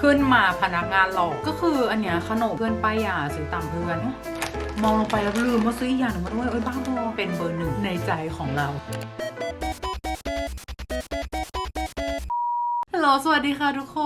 ขึ้นมาพนักงานหลอกก็คืออันเนี้ยขนมเพื่อนป้ายยาซื้อตามเพื่อน มองลงไปแล้วลืมว่าซื้ออีกอย่างหนึ่งมาด้วยเอ้ยบ้าบอเป็นเบอร์หนึ่งในใจของเรา ลโหลสวัสดีค่ะทุกค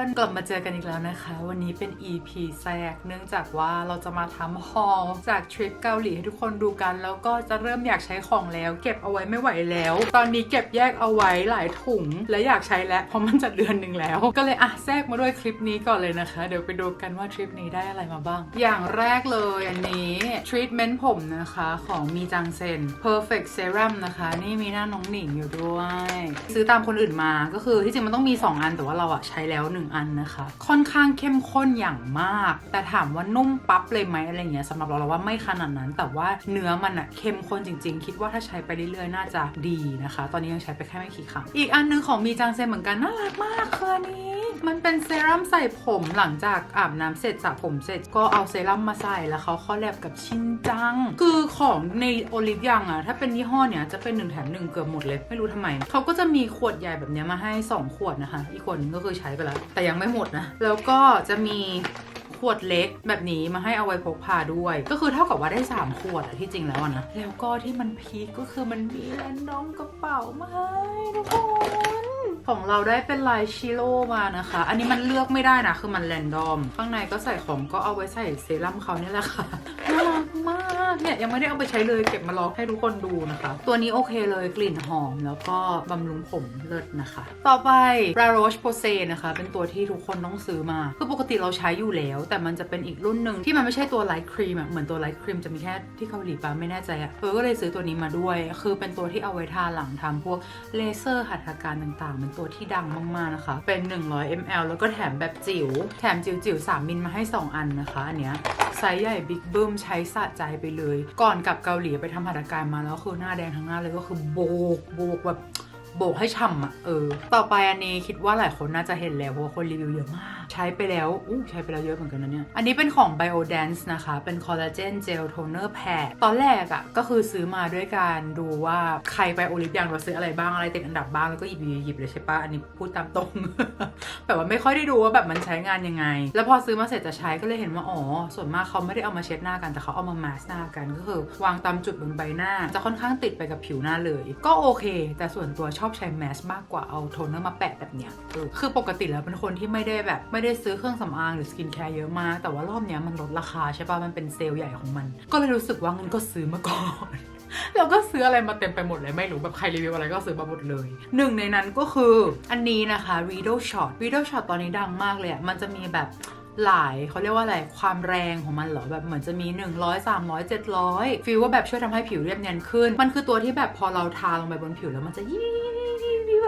น กลับมาเจอกันอีกแล้วนะคะ วันนี้เป็น EP แทรกเนื่องจากว่าเราจะมาทำฮอลจากทริปเกาหลีให้ทุกคนดูกัน แล้วก็จะเริ่มอยากใช้ของแล้ว เก็บเอาไว้ไม่ไหวแล้ว ตอนนี้เก็บแยกเอาไว้หลายถุง และอยากใช้แล้วเพราะมันจะเดือนหนึ่งแล้ว ก็เลยอะแทรกมาด้วยคลิปนี้ก่อนเลยนะคะ เดี๋ยวไปดูกันว่าทริปนี้ได้อะไรมาบ้าง อย่างแรกเลยอันนี้ทรีทเมนต์ผมนะคะของมีจังเซน Perfect Serum นะคะ นี่มีหน้าน้องหนิงอยู่ด้วย ซื้อตามคนอื่นมาก็คือที่จริงมันต้องมี2 อันแต่ว่าเราอะใช้แล้ว 1 อันนะคะ ค่อนข้างเข้มข้นอย่างมาก แต่ถามว่านุ่มปั๊บเลยไหมอะไรเงี้ยสำหรับเราเราว่าไม่ขนาดนั้น แต่ว่าเนื้อมันอะเข้มข้นจริง ๆ คิดว่าถ้าใช้ไปเรื่อยๆน่าจะดีนะคะ ตอนนี้ยังใช้ไปแค่ไม่กี่ครั้งอีกอันหนึงของมีจังเซนเหมือนกันน่ารักมากคืออันนี้มันเป็นเซรั่มใส่ผมหลังจากอาบน้ำเสร็จสระผมเสร็จก็เอาเซรั่มมาใส่แล้วเขาคอลแลบกับชินจัง คือของในโอลิฟยังอะถ้าเป็นยี่ห้อเนี้ยจะเป็น1แถม1เกือบหมดเลย ไม่รู้ทำไม เขาก็จะมีขวดใหญ่แบบเนี้ยมาให้ 2 ขวดนะคะ อีกขวดนึงก็คือใช้ไปแล้ว แต่ยังไม่หมดนะ แล้วก็จะมีขวดเล็กแบบนี้มาให้เอาไว้พกพาด้วย ก็คือเท่ากับว่าได้ 3 ขวดอะที่จริงแล้วนะ แล้วก็ที่มันพีคก็คือมันมีแรนดอมกระเป๋ามาให้ทุกคนของเราได้เป็นลายชิโร่มานะคะ อันนี้มันเลือกไม่ได้นะ คือมันแรนดอม ข้างในก็ใส่ของก็เอาไว้ใส่เซรั่มเขาเนี่ยแหละค่ะน่ารั มากเนี่ยยังไม่ได้เอาไปใช้เลยเก็บมาลองให้ทุกคนดูนะคะ ตัวนี้โอเคเลยกลิ่นหอมแล้วก็บำรุงผมเลิศนะคะ ต่อไป La Roche Posay นะคะ เป็นตัวที่ทุกคนต้องซื้อมาคือปกติเราใช้อยู่แล้ว แต่มันจะเป็นอีกรุ่นหนึ่งที่มันไม่ใช่ตัวไลท์ครีมอะเหมือนตัวไลท์ครีมจะมีแค่ที่เกาหลีปะไม่แน่ใจอะเออก็เลยซื้อตัวนี้มาด้วย คือเป็นตัวที่เอาไว้ทาหลังทำพวกเลเซอร์หัตถการต่างๆเป็นตัวที่ดังมากๆนะคะ เป็น 100 ml แล้วก็แถมแบบจิ๋วแถมจิ๋วๆ3มิลมาให้ 2 อันนะคะอันเนี้ยไซส์ใหญ่บิ๊กบึ้มใช้สะใจไปเลย ก่อนกลับเกาหลีไปทำหัตถการมาแล้วคือหน้าแดงทั้งหน้าเลยก็คือโบกโบกแบบ โบกให้ฉ่ำอะเออ ต่อไปอันนี้คิดว่าหลายคนน่าจะเห็นแล้วเพราะว่าคนรีวิวเยอะมาก ใช้ไปแล้วอู้ใช้ไปแล้วเยอะเหมือนกันนะเนี่ย อันนี้เป็นของ Biodance นะคะ เป็นคอลลาเจนเจลโทนเนอร์แพดตอนแรกอะ่ะก็คือซื้อมาด้วยการดูว่าใครไปโอลิฟยังเราซื้ออะไรบ้างอะไรติดอันดับบ้างแล้วก็หยิบหยิบหยิบเลยใช่ปะอันนี้พูดตามตรง แบบว่าไม่ค่อยได้ดูว่าแบบมันใช้งานยังไง แล้วพอซื้อมาเสร็จจะใช้ก็เลยเห็นว่าอ๋อส่วนมากเขาไม่ได้เอามาเช็ดหน้ากันแต่เขาเอามามาสหน้ากันก็คือ วางตามจุดบนใบหน้า จะค่อนข้างติดไปกับผิวหน้าเลย ก็โอเค แต่ส่วนตัวชอบอบใช้แมสมากกว่าเอาโทนเนอร์มาแปะแบบเนี้ยคือปกติแล้วเป็นคนที่ไม่ได้แบบไม่ได้ซื้อเครื่องสำอางหรือสกินแคร์เยอะมาก แต่ว่ารอบเนี้ยมันลดราคาใช่ปะมันเป็นเซลล์ใหญ่ของมัน ก็เลยรู้สึกว่างั้นก็ซื้อมาก่อนแล้วก็ซื้ออะไรมาเต็มไปหมดเลยไม่รู้แบบใครรีวิวอะไรก็ซื้อมาหมดเลย หนึ่งในนั้นก็คืออันนี้นะคะ Rido Shot Rido Shot ตอนนี้ดังมากเลยอะมันจะมีแบบหลายเขาเรียกว่าอะไรความแรงของมันเหรอแบบเหมือนจะมี 100 300 700ฟีลว่าแบบช่วยทำให้ผิวเรียบเนียนขึ้น มันคือตัวที่แบบพอเราทาลงไปบนผิวแล้วมันจะยิ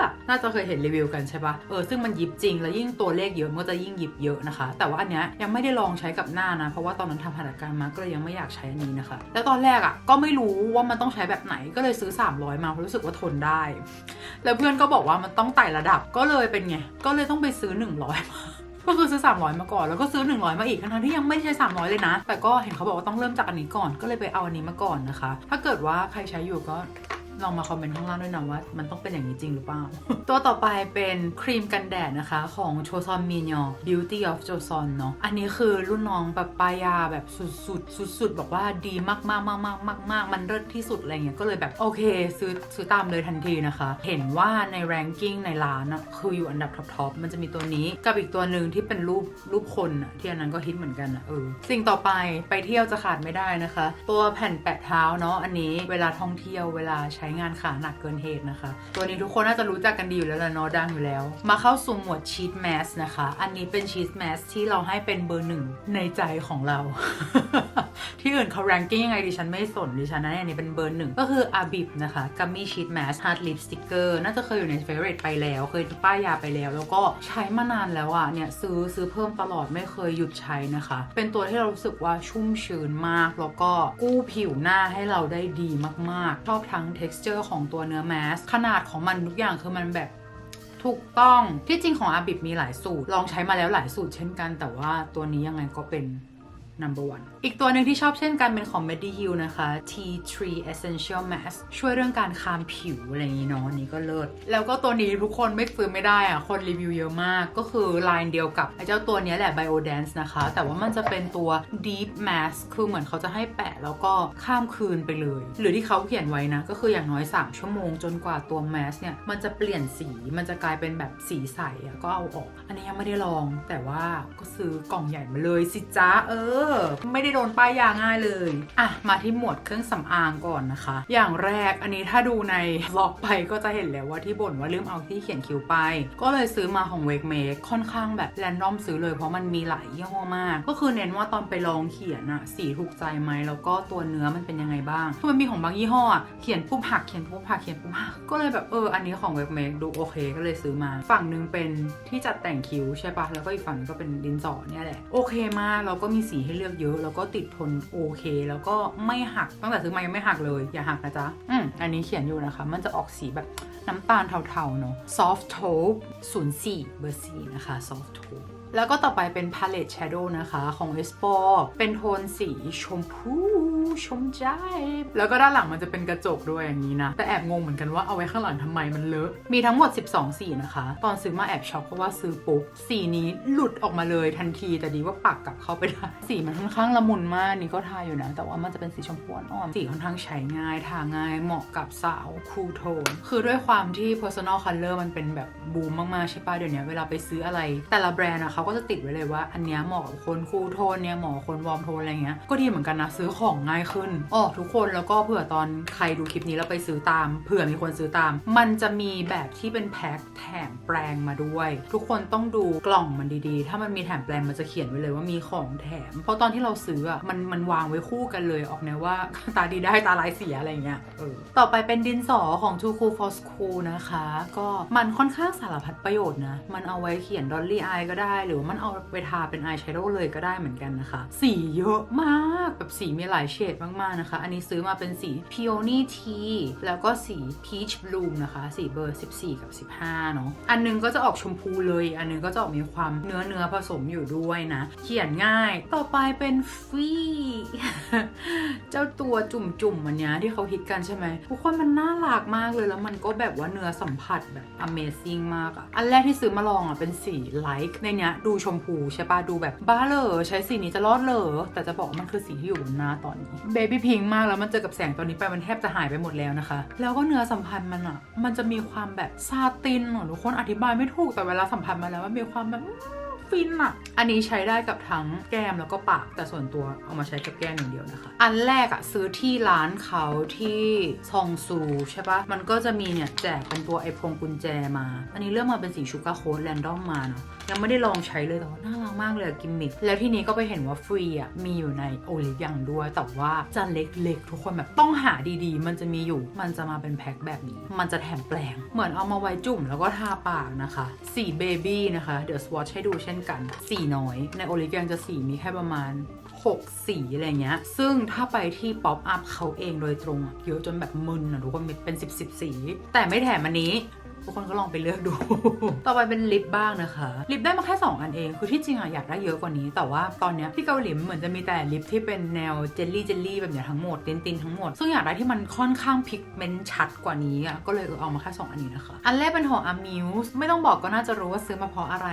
บบอะน่าจะเคยเห็นรีวิวกันใช่ปะเออซึ่งมันยิบจริงแล้วยิ่งตัวเลขเยอะมันก็จะยิ่งยิบเยอะนะคะ แต่ว่าอันเนี้ยยังไม่ได้ลองใช้กับหน้านะ เพราะว่าตอนนั้นทำหัตถการมาก็เลยยังไม่อยากใช้อันนี้นะคะ แล้วตอนแรกอะก็ไม่รู้ว่ามันต้องใช้แบบไหนก็เลยซื้อ 300 มาเพราะรู้สึกว่าทนได้ แล้วเพื่อนก็บอกว่ามันต้องไต่ระดับก็เลยเป็นไงก็เลยต้องไปซื้อ 100มาก็คือซื้อ 300 มาก่อนแล้วก็ซื้อ 100 มาอีกทั้งที่ยังไม่ใช่300 เลยนะ แต่ก็เห็นเขาบอกว่าต้องเริ่มจากอันนี้ก่อนก็เลยไปเอาอันนี้มาก่อนนะคะ ถ้าเกิดว่าใครใช้อยู่ก็ ลองมาคอมเมนต์ข้างล่างด้วยนะว่า มันต้องเป็นอย่างนี้จริงหรือเปล่า ตัวต่อไปเป็นครีมกันแดดนะคะ ของโชซอนมินยอ Beauty of Joseon เนาะอันนี้คือรุ่นน้องแบบปายาแบบสุดๆ สุดๆ บอกว่าดีมากๆมากๆมากๆมากมันเลิศที่สุดอะไรเงี้ยก็เลยแบบโอเค ซื้อซื้อตามเลยทันทีนะคะ เห็นว่าใน ranking ในร้านอะคืออยู่อันดับท็อปๆมันจะมีตัวนี้กับอีกตัวหนึ่งที่เป็นรูปรูปคนอะที่อันนั้นก็ฮิตเหมือนกันอะเออสิ่งต่อไปไปเที่ยวจะขาดไม่ได้นะคะ ตัวแผ่นแปะเท้าเนาะอันนี้เวลาท่องเที่ยวเวลาใช้งานขาหนักเกินเหตุนะคะ ตัวนี้ทุกคนน่าจะรู้จักกันดีอยู่แล้วแหละเนาะดังอยู่แล้ว มาเข้าสู่หมวดชีสแมสนะคะ อันนี้เป็นชีสแมสที่เราให้เป็นเบอร์หนึ่งในใจของเรา ที่อื่นเขา ranking ยังไงดิฉันไม่สนดิฉันนะอันนี้เป็นเบอร์หนึ่งก็คืออาบิบนะคะกัมมี่ชีสแมสฮาร์ดลิปสติกเกอร์น่าจะเคยอยู่ในเฟเวอร์ไปแล้ว เคยป้ายยาไปแล้ว แล้วก็ใช้มานานแล้วอะเนี่ยซื้อซื้อเพิ่มตลอดไม่เคยหยุดใช้นะคะ เป็นตัวที่เรารู้สึกว่าชุ่มชื้นมาก แล้วก็กู้ผิวหน้าให้เราได้ดีมากๆชอบทั้ง texture ของตัวเนื้อแมสขนาดของมันทุกอย่างคือมันแบบถูกต้องที่จริงของอาบิบมีหลายสูตร ลองใช้มาแล้วหลายสูตรเช่นกัน แต่ว่าตัวนี้ยังไงก็เป็น number one อีกตัวหนึ่งที่ชอบเช่นกันเป็นของ Mediheal นะคะ Tea Tree Essential Mask ช่วยเรื่องการคามผิวอะไรอย่างนี้เนาะนนี้ก็เลิศ แล้วก็ตัวนี้ทุกคนไม่ซื้อไม่ได้อะคนรีวิวเยอะมาก ก็คือลายเดียวกับไอ้เจ้าตัวนี้แหละ Biodance นะคะ แต่ว่ามันจะเป็นตัว Deep Mask คือเหมือนเขาจะให้แปะแล้วก็ข้ามคืนไปเลย หรือที่เขาเขียนไว้นะ ก็คืออย่างน้อย 3 ชั่วโมงจนกว่าตัว Mask เนี่ยมันจะเปลี่ยนสีมันจะกลายเป็นแบบสีใสอะก็เอาออก อันนี้ยังไม่ได้ลอง แต่ว่าก็ซื้อกล่องใหญ่มาเลยสิจ้าเออไม่ได้โดนป้ายยาง่ายเลย อะ มาที่หมวดเครื่องสำอางก่อนนะคะ อย่างแรกอันนี้ถ้าดูในล็อกไปก็จะเห็นแล้วว่าที่บ่นว่าลืมเอาที่เขียนคิ้วไป ก็เลยซื้อมาของเวกเมคค่อนข้างแบบแรนดอมซื้อเลยเพราะมันมีหลายยี่ห้อมาก ก็คือเน้นว่าตอนไปลองเขียนอะสีถูกใจไหมแล้วก็ตัวเนื้อมันเป็นยังไงบ้างคือมันมีของบางยี่ห้ออะเขียนปุ๊บหักเขียนปุ๊บหักเขียนปุ๊บหักก็เลยแบบเอออันนี้ของเวกเมคดูโอเคก็เลยซื้อมา ฝั่งหนึ่งเป็นที่จัดแต่งคิ้วใช่ปะแล้วก็อีกฝั่งหนึงก็เป็นดินสอเนี่ยแหละโอเคมากแล้วก็มีสีให้เลือกเยอะ แล้วก็ติดทนโอเค แล้วก็ไม่หักตั้งแต่ซื้อมายังไม่หักเลย อย่าหักนะจ๊ะอืมอันนี้เขียนอยู่นะคะ มันจะออกสีแบบน้ำตาลเทาๆเนาะ soft taupe 04 เบอร์4นะคะ soft taupe แล้วก็ต่อไปเป็น palette shadow นะคะของ Espo เป็นโทนสีชมพูชมใจ แล้วก็ด้านหลังมันจะเป็นกระจกด้วยอย่างนี้นะ แต่แอบงงเหมือนกันว่าเอาไว้ข้างหลังทำไมมันเลอะ มีทั้งหมด 12 สีนะคะ ตอนซื้อมาแอบช็อกเพราะว่าซื้อปุ๊บ สีนี้หลุดออกมาเลยทันทีแต่ดีว่าปักกลับเข้าไปได้ สีมันค่อนข้างละมุนมากนี่ก็ทาอยู่นะ แต่ว่ามันจะเป็นสีชมพูอ่อนสีค่อนข้างใช้ง่ายทาง่ายเหมาะกับสาวคูลโทนคือด้วยความที่ personal color มันเป็นแบบบูมมากๆใช่ป่ะเดี๋ยวนี้เวลาไปซื้ออะไร แต่ละแบรนด์อะเขาก็จะติดไว้เลยว่า อันเนี้ยเหมาะกับคนคูลโทนเนี่ยเหมาะคนวอร์มโทนอะไรเงี้ยก็ดีเหมือนกันนะซื้อของง่ายขึ้นอ๋อทุกคนแล้วก็เผื่อตอนใครดูคลิปนี้แล้วไปซื้อตามเผื่อมีคนซื้อตาม มันจะมีแบบที่เป็นแพ็คแถมแปรงมาด้วย ทุกคนต้องดูกล่องมันดีๆ ถ้ามันมีแถมแปรงมันจะเขียนไว้เลยว่ามีของแถม เพราะตอนที่เราซื้ออะมันมันวางไว้คู่กันเลยออกแนวว่าตาดีได้ตาลายเสียอะไรเงี้ยเออต่อไปเป็นดินสอของ Too Cool for School นะคะ ก็มันค่อนข้างสารพัดประโยชน์นะ มันเอาไว้เขียนดอลลี่อายก็ได้หรือว่ามันเอาไปทาเป็นอายแชโดว์เลยก็ได้เหมือนกันนะคะ สีเยอะมากแบบสีมีหลายเฉดมากๆนะคะ อันนี้ซื้อมาเป็นสี Peony Tea แล้วก็สี Peach Bloom นะคะ สีเบอร์ 14 กับ 15 เนาะอันหนึงก็จะออกชมพูเลย อันหนึงก็จะออกมีความเนื้อเนื้อผสมอยู่ด้วยนะ เขียนง่ายต่อไปเป็นฟีเจ้าตัวจุ่มๆอันเนี้ยที่เขาฮิตกันใช่ไหมทุกคนมันน่ารักมากเลยแล้วมันก็แบบว่าเนื้อสัมผัสแบบ amazing มากอะอันแรกที่ซื้อมาลองอะเป็นสีไลท์ในเนี้ยดูชมพูใช่ปะดูแบบบ้าเหรอใช้สีนี้จะรอดเหรอแต่จะบอกมันคือสีที่อยู่บนหน้าตอนนี้เบบี้พิงมากแล้วมันเจอกับแสงตอนนี้ไปมันแทบจะหายไปหมดแล้วนะคะ แล้วก็เนื้อสัมผัสมันอะมันจะมีความแบบซาตินหรือคนอธิบายไม่ถูกแต่เวลาสัมผัสมาแล้วมันมีความแบบ ฟินอะอันนี้ใช้ได้กับทั้งแก้มแล้วก็ปาก แต่ส่วนตัวเอามาใช้กับแก้มอย่างเดียวนะคะ อันแรกอะซื้อที่ร้านเขาที่ซองซูใช่ปะมันก็จะมีเนี่ยแจกเป็นตัวไอพวงกุญแจมา อันนี้เลือกมาเป็นสีชูการ์โค้ดแรนดอมมาเนาะยังไม่ได้ลองใช้เลยแต่ว่าน่ารักมากเลยกิมมิคแล้วทีนี้ก็ไปเห็นว่าฟรีอะมีอยู่ในโอลิฟยังด้วย แต่ว่าจะเล็กๆ ทุกคนแบบต้องหาดีๆ มันจะมีอยู่มันจะมาเป็นแพ็คแบบนี้ มันจะแถมแปลง เหมือนเอามาไว้จุ่มแล้วก็ทาปากนะคะ สีเบบี้นะคะ เดี๋ยวสวอชให้ดูเช่นกัน สีน้อย ในโอลิฟยังจะสีมีแค่ประมาณ 6 สีอะไรเงี้ย ซึ่งถ้าไปที่ป๊อปอัพเขาเองโดยตรง เยอะจนแบบมึนอะทุกคนเป็น 10บสสี แต่ไม่แถมอันนี้ ทุกคนก็ลองไปเลือกดู ต่อไปเป็นลิปบ้างนะคะ ลิปได้มาแค่ 2 อันเอง คือที่จริงอะอยากได้เยอะกว่านี้ แต่ว่าตอนเนี้ยที่เกาหลีเหมือนจะมีแต่ลิปที่เป็นแนวเจลลี่เจลลี่แบบเนี้ยทั้งหมดตินตินทั้งหมด ซึ่งอยากได้ที่มันค่อนข้างพิกเมนต์ชัดกว่านี้อะก็เลยเออเอามาแค่2อันนี้นะคะ อันแรกเป็นของ Amuse ไม่ต้องบอกก็น่าจะรู้ว่าซื้อมาเพราะอะไร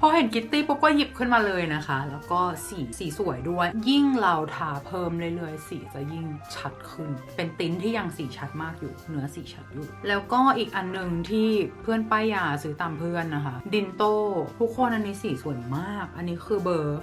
พอเห็นกิตตี้ปุ๊บก็หยิบขึ้นมาเลยนะคะ แล้วก็สีสีสวยด้วย ยิ่งเราทาเพิ่มเรื่อยๆสีจะยิ่งชัดขึ้น เป็นติ้นที่ยังสีชัดมากอยู่เนื้อสีชัดอยู่ แล้วก็อีกอันหนึ่งที่เพื่อนป้ายยาซื้อตามเพื่อนนะคะ ดินโตทุกคนอันนี้สีสวยมาก อันนี้คือเบอร์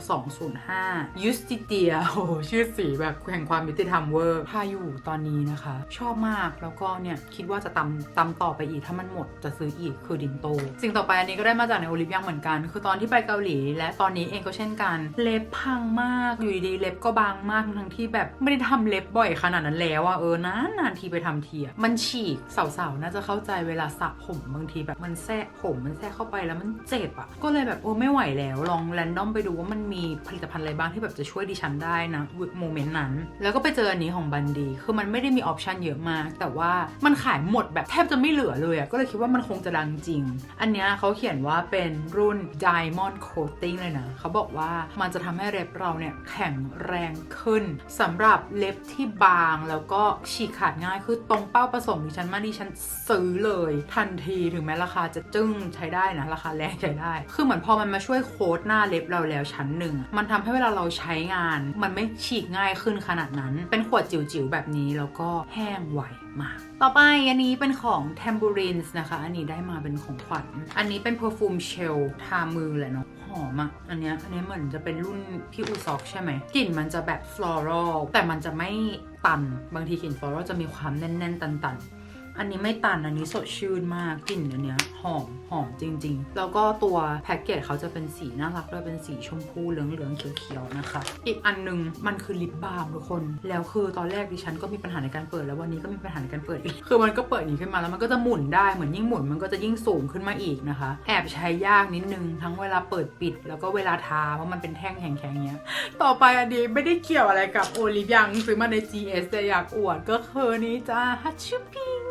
205 Justitia โอ้โหชื่อสีแบบแห่งความยุติธรรมเวอร์ทาอยู่ตอนนี้นะคะ ชอบมากแล้วก็เนี่ย คิดว่าจะตำตำต่อไปอีกถ้ามันหมดจะซื้ออีกคือดินโต สิ่งต่อไปอันนี้ก็ได้มาจากในโอลิฟยังเหมือนกัน คือตอนที่ไปเกาหลี และตอนนี้เองก็เช่นกัน เล็บพังมาก อยู่ดีๆเล็บก็บางมากทั้งที่แบบไม่ได้ทำเล็บบ่อยขนาดนั้นแล้วอะเออนานนานๆทีไปทำทีอะมันฉีกสาวๆน่าจะเข้าใจเวลาาสระผมบางทีแบบมันแทรกผมมันแทรกเข้าไปแล้วมันเจ็บอะก็เลยแบบโอ้ไม่ไหวแล้วลองแรนดอมไปดูว่ามันมีผลิตภัณฑ์อะไรบ้างที่แบบจะช่วยดิฉันได้นะโมเมนต์นั้น แล้วก็ไปเจออันนี้ของบันดีคือมันไม่ได้มีออปชันเยอะมาก แต่ว่ามันขายหมดแบบแทบจะไม่เหลือเลยอะก็เลยคิดว่ามันคงจะดังจริง อันเนี้ยเขาเขียนว่าเป็นรุ่น Diamond Coating เลยนะเขาบอกว่ามันจะทำให้เล็บเราเนี่ยแข็งแรงขึ้นสำหรับเล็บที่บางแล้วก็ฉีกขาดง่ายคือตรงเป้าประสงค์ดิฉันมากดิฉันซื้อเลยทันทีถึงแม้ราคาจะจึ้งใช้ได้นะราคาแรงใช้ได้ คือเหมือนพอมันมาช่วยโค้ดหน้าเล็บเราแล้วชั้นหนึ่ง มันทำให้เวลาเราใช้งาน มันไม่ฉีกง่ายขึ้นขนาดนั้น เป็นขวดจิ๋วๆแบบนี้แล้วก็แห้งไวมาก ต่อไปอันนี้เป็นของ Tambourines นะคะ อันนี้ได้มาเป็นของขวัญ อันนี้เป็น perfume shell ทามือแหละเนาะหอมอะอันเนี้ยอันนี้เหมือนจะเป็นรุ่นพี่อูซอกใช่ไหมกลิ่นมันจะแบบ floral แต่มันจะไม่ตัน บางทีกลิ่น floral จะมีความแน่นๆ ตันๆ อันนี้ไม่ตันอันนี้สดชื่นมากกลิ่นอันเนี้ยหอมหอมจริง ๆ แล้วก็ตัวแพ็กเกจเขาจะเป็นสีน่ารักด้วยเป็นสีชมพูเหลืองๆเขียวๆนะคะ อีกอันหนึงมันคือลิปบาล์มทุกคน แล้วคือตอนแรกดิฉันก็มีปัญหาในการเปิดแล้ววันนี้ก็มีปัญหาในการเปิดอีกคือมันก็เปิดนี้ขึ้นมาแล้วมันก็จะหมุนได้เหมือนยิ่งหมุนมันก็จะยิ่งสูงขึ้นมาอีกนะคะ แอบใช้ยากนิดนึงทั้งเวลาเปิดปิด แล้วก็เวลาทาเพราะมันเป็นแท่งแข็งๆเงี้ยต่อไปอันนี้ไม่ได้เกี่ยวอะไรกับโอลิฟยังซื้อมาใน GS แต่อยากอวดก็คือนี้จ้าฮัตชูพิง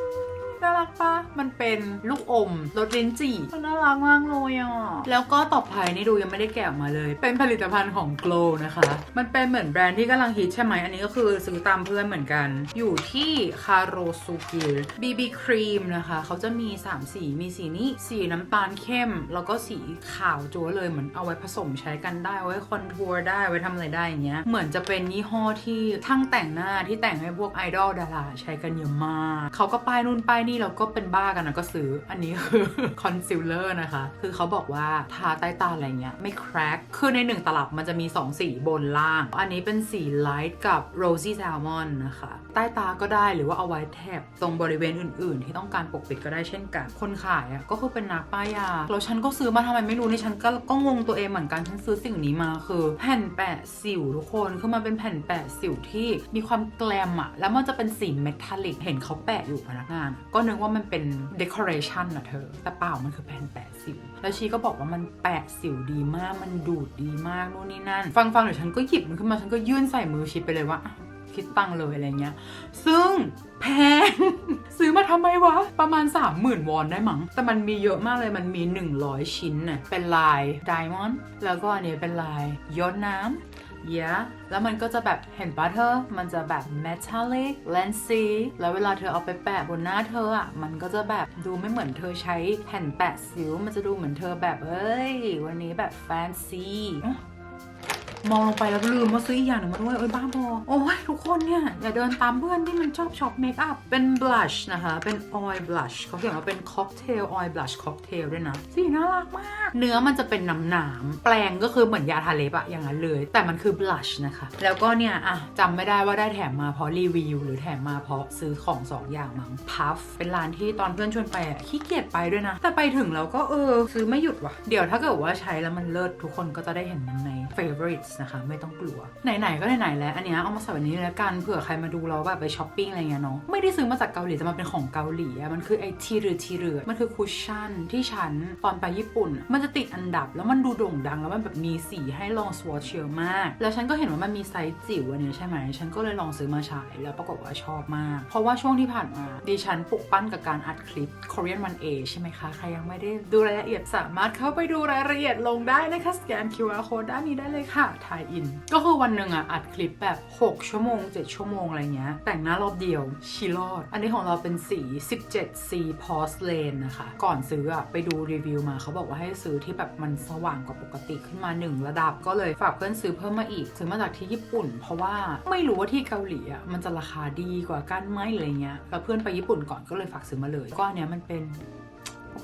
น่ารักปะมันเป็นลูกอมรสลิ้นจี่มันน่ารักมากเลยอะ แล้วก็ต่อไปนี่ดูยังไม่ได้แกะออกมาเลย เป็นผลิตภัณฑ์ของ Glow นะคะ มันเป็นเหมือนแบรนด์ที่กำลังฮิตใช่ไหม อันนี้ก็คือซื้อตามเพื่อนเหมือนกัน อยู่ที่คาโรซูกิ BB Cream นะคะ เขาจะมี 3 สี มีสีนี้ สีน้ำตาลเข้ม แล้วก็สีขาวจั๊วเลยเหมือนเอาไว้ผสมใช้กันได้ ไว้คอนทัวร์ได้ ไว้ทำอะไรได้อย่างเงี้ย เหมือนจะเป็นยี่ห้อที่ทั้งแต่งหน้าที่แต่งให้พวกไอดอลดาราใช้กันเยอะมาก เขาก็ป้ายนู่นป้ายนี่แล้วก็เป็นบ้ากันนะก็ซื้อ อันนี้คือคอนซีลเลอร์นะคะ คือเขาบอกว่าทาใต้ตาอะไรเงี้ยไม่แครกคือในหนึ่งตลับมันจะมี 2 สีบนล่าง อันนี้เป็นสีไลท์กับ rosy salmon นนะคะ ใต้ตาก็ได้หรือว่าเอาไว้แถบตรงบริเวณอื่น ๆ ที่ต้องการปกปิดก็ได้เช่นกัน คนขายอะก็คือเป็นนักป้ายยาแล้วฉันก็ซื้อมาทำไมไม่รู้นี่ฉันก็ก็งงตัวเองเหมือนกันฉันซื้อสิ่งนี้มาคือแผ่นแปะสิวทุกคนคือมันเป็นแผ่นแปะสิวที่มีความแกลมอะแล้วมันจะเป็นสีเมทัลลิกเห็นเขาแปะอยู่พนักงาน ก็นึกว่ามันเป็น decoration นะเธอ แต่เปล่ามันคือแผ่นแปะสิว แล้วชีก็บอกว่ามันแปะสิวดีมาก มันดูดดีมากนู่นนี่นั่น ฟังๆเดี๋ยวฉันก็หยิบมันขึ้นมา ฉันก็ยื่นใส่มือชีไปเลยว่าอะคิดตังเลยอะไรเงี้ย ซึ่งแพง ซื้อมาทำไมวะ ประมาณ 30,000 วอนได้มั้ง แต่มันมีเยอะมากเลย มันมี 100 ชิ้นน่ะ เป็นลายไดมอนด์ แล้วก็อันนี้เป็นลายย้อนน้ำ เยอะแล้วมันก็จะแบบเห็นปะเธอ มันจะแบบ metallic lancy แล้วเวลาเธอเอาไปแปะบนหน้าเธออะ มันก็จะแบบดูไม่เหมือนเธอใช้แผ่นแปะสิว มันจะดูเหมือนเธอแบบเอ้ย วันนี้แบบแฟนซี มองลงไปแล้วลืมว่าซื้ออีกอย่างหนึ่งมาด้วยเอ้ยบ้าบอ โอ้ยทุกคนเนี่ย อย่าเดินตามเพื่อนที่มันชอบช็อปเมคอัพ เป็น blush นะคะ เป็น oil blush เขาเขียนว่าเป็น cocktail oil blush cocktail ด้วยนะ สีน่ารักมาก เนื้อมันจะเป็นน้ำหนามๆแปลงก็คือเหมือนยาทาเล็บอะอย่างนั้นเลย แต่มันคือ blush นะคะ แล้วก็เนี่ยอะจำไม่ได้ว่าได้แถมมาเพราะรีวิวหรือแถมมาเพราะซื้อของสองอย่างมั้ง puff เป็นร้านที่ตอนเพื่อนชวนไปอะขี้เกียจไปด้วยนะ แต่ไปถึงแล้วก็เออซื้อไม่หยุดว่ะ เดี๋ยวถ้าเกิดว่าใช้แล้วมันเลิศทุกคนก็จะได้เห็นมันใน favorites นะคะ ไม่ต้องกลัว ไหนๆก็ไหนๆแล้วอันเนี้ยเอามาใส่แบบนี้เลยละกันเผื่อใครมาดูเราแบบไปช้อปปิ้งอะไรเงี้ยเนาะไม่ได้ซื้อมาจากเกาหลีแต่มันเป็นของเกาหลีอะมันคือไอทีรือทีเรือมันคือคุชชั่นที่ฉันตอนไปญี่ปุ่น มันจะติดอันดับแล้วมันดูโด่งดังแล้วมันแบบมีสีให้ลองสวอชเยอะมาก แล้วฉันก็เห็นว่ามันมีไซส์จิ๋วอันนี้ใช่ไหมฉันก็เลยลองซื้อมาใช้แล้วปรากฏว่าชอบมาก เพราะว่าช่วงที่ผ่านมาดิฉันปลุกปั้นกับการอัดคลิป Korean 1A ใช่ไหมคะใครยังไม่ได้ดูรายละเอียดสามารถเข้าไปดูรายละเอียดลงได้นะคะสแกน QR code ด้านนี้ได้เลยค่ะถ่ายอิน ก็คือวันหนึ่งอะอัดคลิปแบบ 6 ชั่วโมง 7 ชั่วโมง อะไรเงี้ย แต่งหน้ารอบเดียวชิลอด อันนี้ของเราเป็นสี 17 C porcelain นะคะ ก่อนซื้ออะไปดูรีวิวมาเขาบอกว่าให้ซื้อที่แบบมันสว่างกว่าปกติขึ้นมา 1 ระดับ ก็เลยฝากเพื่อนซื้อเพิ่มมาอีก ซื้อมาจากที่ญี่ปุ่น เพราะว่าไม่รู้ว่าที่เกาหลีอะมันจะราคาดีกว่ากันไหมอะไรเงี้ย แล้วเพื่อนไปญี่ปุ่นก่อนก็เลยฝากซื้อมาเลย ก็อันเนี้ยมันเป็น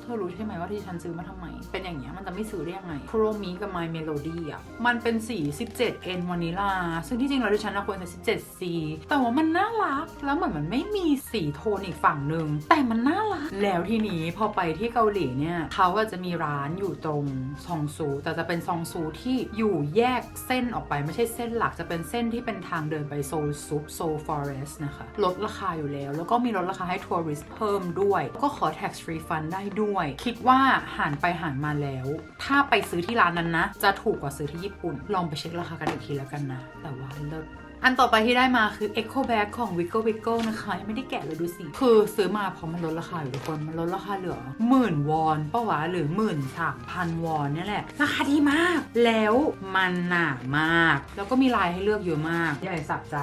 เธอรู้ใช่ไหมว่าที่ฉันซื้อมาทำไม เป็นอย่างเงี้ยมันจะไม่ซื้อได้ยังไง c h r o m e กับ My Melody อะ มันเป็นสี 17N วานิลา ซึ่งที่จริงแล้วดิฉันควรจะ 17C แต่ว่ามันน่ารัก แล้วเหมือนมันไม่มีสีโทนอีกฝั่งหนึ่ง แต่มันน่ารัก แล้วทีนี้พอไปที่เกาหลีเนี่ย เขาก็จะมีร้านอยู่ตรงซองซู แต่จะเป็นซองซูที่อยู่แยกเส้นออกไปไม่ใช่เส้นหลัก จะเป็นเส้นที่เป็นทางเดินไปโซลซุปโซลฟอเรสนะคะ ลดราคาอยู่แล้ว แล้วก็มีลดราคาให้ทัวริสต์เพิ่มด้วย ก็ขอ tax refund ได้ด้วย คิดว่าหารไปหารมาแล้ว ถ้าไปซื้อที่ร้านนั้นนะ จะถูกกว่าซื้อที่ญี่ปุ่น ลองไปเช็คราคากันอีกทีแล้วกันนะ แต่ว่าเลิศอันต่อไปที่ได้มาคือ Echo Bag ของ Wiggle Wiggle นะคะ ยังไม่ได้แกะเลยดูสิ คือซื้อมาเพราะมันลดราคาอยู่ทุกคน มันลดราคาเหลือหมื่นวอนปะวะหรือหมื่นสามพันวอนเนี่ยแหละ ราคาดีมาก แล้วมันหนามาก แล้วก็มีลายให้เลือกเยอะมาก ใหญ่สับใจ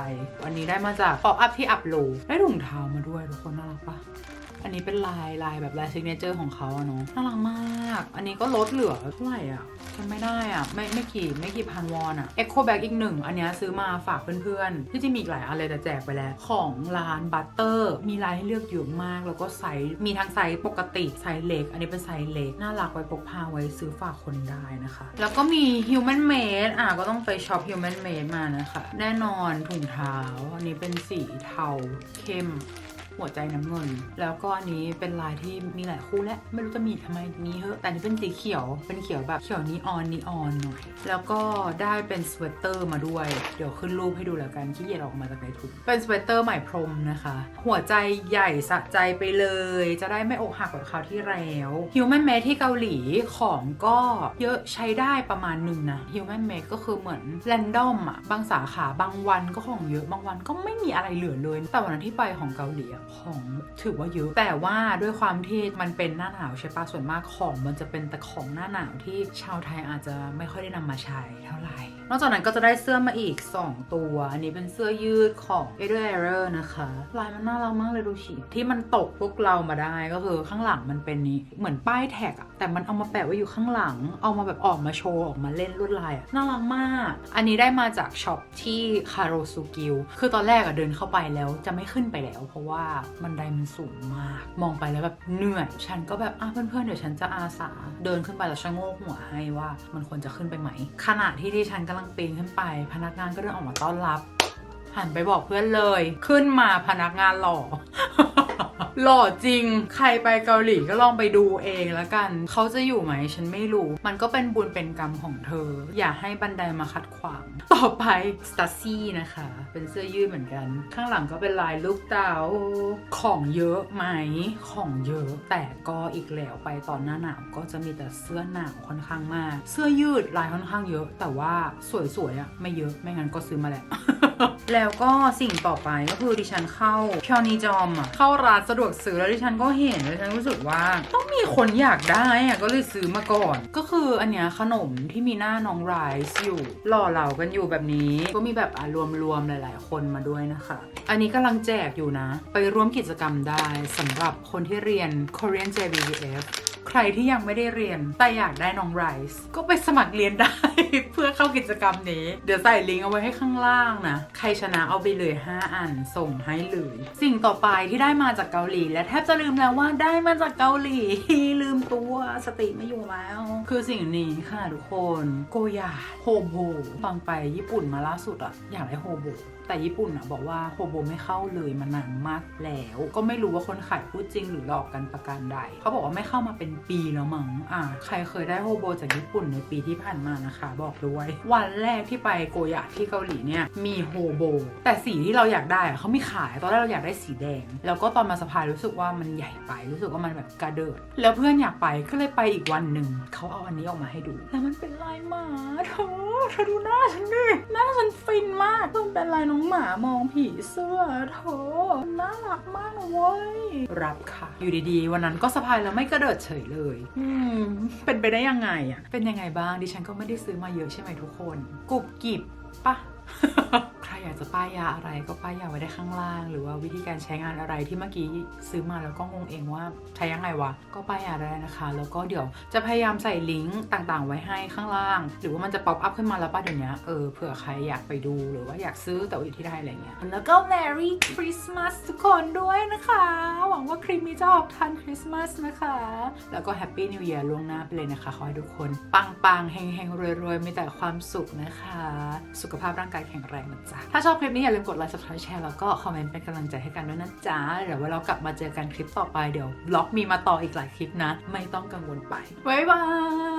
วันนี้ได้มาจาก Pop Up ที่อัพโหลดได้ถุงเท้ามาด้วยทุกคนน่ารักปะ อันนี้เป็นลายลายแบบลายซิกเนเจอร์ของเขาอะเนาะน่ารักมาก อันนี้ก็ลดเหลือเท่าไหร่อะจำไม่ได้อะ ไม่ไม่กี่ไม่กี่พันวอนอะ Echo Bag อีกหนึ่งอันเนี้ยซื้อมาฝากเพื่อนๆ ที่จริงมีอีกหลายอันเลยแต่แจกไปแล้ว ของร้านบัตเตอร์มีลายให้เลือกเยอะมาก แล้วก็ไซส์มีทั้งไซส์ปกติไซส์เล็ก อันนี้เป็นไซส์เล็ก น่ารักไว้พกพาไว้ซื้อฝากคนได้นะคะ แล้วก็มี Human Made อะก็ต้องไปช็อป Human Made มานะคะ แน่นอนถุงเท้าอันนี้เป็นสีเทาเข้ม หัวใจน้ำเงิน แล้วก็อันนี้เป็นลายที่มีหลายคู่และไม่รู้จะมีทำไมมีเหอะแต่อันนี้เป็นสีเขียวเป็นเขียวแบบเขียวนีออนนีออนหน่อยแล้วก็ได้เป็นสเวตเตอร์มาด้วย เดี๋ยวขึ้นรูปให้ดูแล้วกันที่เหยียดออกมาจากในถุงเป็นสเวตเตอร์ใหม่พรมนะคะ หัวใจใหญ่สะใจไปเลย จะได้ไม่อกหักแบบคราวที่แล้ว Human Made ที่เกาหลีของก็เยอะใช้ได้ประมาณหนึ่งนะ Human Made ก็คือเหมือนแรนดอมอะบางสาขาบางวันก็ของเยอะบางวันก็ไม่มีอะไรเหลือเลย แต่วันนั้นที่ไปของเกาหลีอะของถือว่าเยอะ แต่ว่าด้วยความที่มันเป็นหน้าหนาวใช่ปะส่วนมากของมันจะเป็นแต่ของหน้าหนาวที่ชาวไทยอาจจะไม่ค่อยได้นำมาใช้เท่าไหร่นอกจากนั้นก็จะได้เสื้อมาอีก 2 ตัว อันนี้เป็นเสื้อยืดของ e d e r Error นะคะ ลายมันน่ารักมากเลยดูสิที่มันตกพวกเรามาได้ก็คือข้างหลังมันเป็นนี้เหมือนป้ายแท็กอะแต่มันเอามาแปะไว้อยู่ข้างหลัง เอามาแบบออกมาโชว์ ออกมาเล่นลวดลายอะน่ารักมาก อันนี้ได้มาจากช็อปที่คาโรซูกิวคือตอนแรกอะเดินเข้าไปแล้วจะไม่ขึ้นไปแล้ว เพราะว่าบันไดมันสูงมาก มองไปแล้วแบบเหนื่อย ฉันก็แบบอะเพื่อนๆเดี๋ยวฉันจะอาสา เดินขึ้นไปแล้วชะโงกหัวให้ว่า มันควรจะขึ้นไปไหมขณะที่ที่ฉันกำลังปีนขึ้นไป พนักงานก็เดินออกมาต้อนรับ หันไปบอกเพื่อนเลย ขึ้นมาพนักงานหล่อ หล่อจริง ใครไปเกาหลีก็ลองไปดูเองแล้วกัน เขาจะอยู่ไหมฉันไม่รู้ มันก็เป็นบุญเป็นกรรมของเธอ อย่าให้บันไดมาขัดขวาง ต่อไปสตาซี่นะคะ เป็นเสื้อยืดเหมือนกัน ข้างหลังก็เป็นลายลูกเต๋าของเยอะไหม ของเยอะ แต่ก็อีกแล้วไปตอนหน้าหนาวก็จะมีแต่เสื้อหนาวค่อนข้างมาก เสื้อยืดลายค่อนข้างเยอะ แต่ว่าสวยๆอะไม่เยอะ ไม่งั้นก็ซื้อมาแหละ แล้วก็สิ่งต่อไปก็คือดิฉันเข้าพอนีจอมอะเข้าร้านสะดวกซื้อแล้วดิฉันก็เห็นแล้วดิฉันรู้สึกว่า ต้องมีคนอยากได้อะก็เลยซื้อมาก่อน ก็คืออันเนี้ยขนมที่มีหน้าน้องไรซ์อยู่หล่อเหลากันอยู่แบบนี้ ก็มีแบบอะรวมๆหลาย ๆ คนมาด้วยนะคะ อันนี้กำลังแจกอยู่นะ ไปร่วมกิจกรรมได้สำหรับคนที่เรียน Korean JBF ใครที่ยังไม่ได้เรียนแต่อยากได้น้องไรซ์ก็ไปสมัครเรียนได้ เพื่อเข้ากิจกรรมนี้ เดี๋ยวใส่ลิงก์เอาไว้ให้ข้างล่างนะ ใครชนะเอาไปเลย 5 อันส่งให้เลยสิ่งต่อไปที่ได้มาจากเกาหลี และแทบจะลืมแล้วว่าได้มาจากเกาหลี ลืมตัวสติไม่อยู่แล้ว คือสิ่งนี้ค่ะทุกคน โกยาโฮโบฟังไปญี่ปุ่นมาล่าสุดอะอยากได้โฮโบ แต่ญี่ปุ่นอะบอกว่าโฮโบไม่เข้าเลยมานานมากแล้ว ก็ไม่รู้ว่าคนขายพูดจริงหรือหลอกกันประการใด เขาบอกว่าไม่เข้ามาเป็นปีแล้วมั้งอ่าใครเคยได้โฮโบจากญี่ปุ่นในปีที่ผ่านมานะคะ บอกด้วย วันแรกที่ไปโกยะที่เกาหลีเนี่ยมีโฮโบ แต่สีที่เราอยากได้อะเขาไม่ขายตอนแรกเราอยากได้สีแดง แล้วก็ตอนมาสะพายรู้สึกว่ามันใหญ่ไป รู้สึกว่ามันแบบกระเดิด แล้วเพื่อนอยากไปก็เลยไปอีกวันหนึ่งเขาเอาอันนี้ออกมาให้ดูแล้วมันเป็นลายหมาเธอเธอดูหน้าฉันดิหน้าฉันฟินมากมันเป็นลายนองหมามองผีเสื้อเธอน่ารักมากนะเว้ย รับค่ะ อยู่ดีๆ วันนั้นก็สะพายแล้วไม่กระเดิดเฉยเลย อืม เป็นไปได้ยังไงอะเป็นยังไงบ้างดิฉันก็ไม่ได้ซื้อมาเยอะใช่ไหมทุกคน กุบกิบปะใคร อยากจะป้ายยาอะไรก็ป้ายยาไว้ได้ข้างล่าง หรือว่าวิธีการใช้งานอะไรที่เมื่อกี้ซื้อมาแล้วก็งงเองว่าใช้ยังไงวะก็ป้ายยาได้นะคะ แล้วก็เดี๋ยวจะพยายามใส่ลิงก์ต่างๆ ไว้ให้ข้างล่าง หรือว่ามันจะป๊อปอัพขึ้นมาแล้วป้าเดี๋ยวนี้เออเผื่อใครอยากไปดูหรือว่าอยากซื้อแต่ว่าอยู่ที่ไทยอะไรเงี้ยแล้วก็ Merry Christmas ทุกคนด้วยนะคะ หวังว่าคลิปนี้จะออกทันคริสต์มาสนะคะ แล้วก็ Happy New Year ล่วงหน้าไปเลยนะคะขอให้ทุกคนปังๆเฮงๆรวยๆมีแต่ความสุขนะคะ สุขภาพร่างกายแข็งแรงนะจ๊ะถ้าชอบคลิปนี้อย่าลืมกดไลค์ subscribe แชร์แล้วก็คอมเมนต์เป็นกำลังใจให้กันด้วยนะจ๊ะเดี๋ยวไว้เรากลับมาเจอกันคลิปต่อไปเดี๋ยวบล็อกมีมาต่ออีกหลายคลิปนะ ไม่ต้องกังวลไปบ๊ายบาย